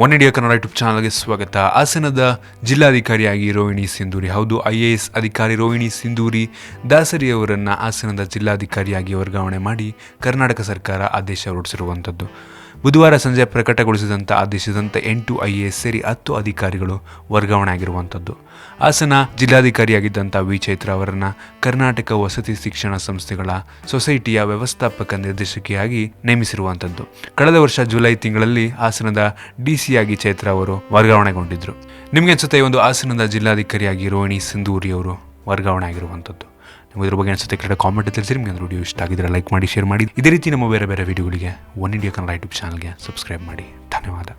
One India Kannada YouTube ಚಾನಲ್ಗೆ ಸ್ವಾಗತ. ಹಾಸನದ ಜಿಲ್ಲಾಧಿಕಾರಿಯಾಗಿ ರೋಹಿಣಿ ಸಿಂಧೂರಿ. ಹೌದು ಐ ಎ ಎಸ್ ಅಧಿಕಾರಿ ರೋಹಿಣಿ ಸಿಂಧೂರಿ ದಾಸರಿ ಅವರನ್ನು ಹಾಸನದ ಜಿಲ್ಲಾಧಿಕಾರಿಯಾಗಿ ವರ್ಗಾವಣೆ ಮಾಡಿ ಕರ್ನಾಟಕ ಸರ್ಕಾರ ಆದೇಶ ಹೊರಡಿಸಿರುವಂಥದ್ದು. ಬುಧವಾರ ಸಂಜೆ ಪ್ರಕಟಗೊಳಿಸಿದಂಥ ಆದೇಶದಂತೆ ಎಂಟು ಐ ಎ ಎಸ್ ಸೇರಿ ಹತ್ತು ಅಧಿಕಾರಿಗಳು ವರ್ಗಾವಣೆ ಆಗಿರುವಂಥದ್ದು ಹಾಸನ ಜಿಲ್ಲಾಧಿಕಾರಿಯಾಗಿದ್ದಂಥ ವಿ ಚೈತ್ರ ಅವರನ್ನು ಕರ್ನಾಟಕ ವಸತಿ ಶಿಕ್ಷಣ ಸಂಸ್ಥೆಗಳ ಸೊಸೈಟಿಯ ವ್ಯವಸ್ಥಾಪಕ ನಿರ್ದೇಶಕಿಯಾಗಿ ನೇಮಿಸಿರುವಂಥದ್ದು. ಕಳೆದ ವರ್ಷ ಜುಲೈ ತಿಂಗಳಲ್ಲಿ ಹಾಸನದ ಡಿ ಸಿಯಾಗಿ ಚೈತ್ರ ಅವರು ವರ್ಗಾವಣೆಗೊಂಡಿದ್ದರು ನಿಮಗೆ ಅನ್ಸುತ್ತೆ ಒಂದು ಹಾಸನದ ಜಿಲ್ಲಾಧಿಕಾರಿಯಾಗಿ ರೋಹಿಣಿ ಸಿಂಧೂರಿ ಅವರು ವರ್ಗಾವಣೆ ಆಗಿರುವಂಥದ್ದು ನಿಮಗೆ ಇದ್ರ ಬಗ್ಗೆ ಅನಿಸುತ್ತೆ ಕೆಳಗೆ ಕಾಮೆಂಟ್ ತಿಳಿಸಿ, ನಿಮಗೆ ವಿಡಿಯೋ ಇಷ್ಟ ಆಗಿದ್ರೆ ಲೈಕ್ ಮಾಡಿ ಶೇರ್ ಮಾಡಿ. ಇದೇ ರೀತಿ ನಮ್ಮ ಬೇರೆ ಬೇರೆ ವಿಡಿಯೋಗಳಿಗೆ ಒನ್ ಇಂಡಿಯಾ ಕನ್ನಡ ಯೂಟ್ಯೂಬ್ ಚಾನಲ್ಗೆ ಸಬ್ಸ್ಕ್ರೈಬ್ ಮಾಡಿ. ಧನ್ಯವಾದ.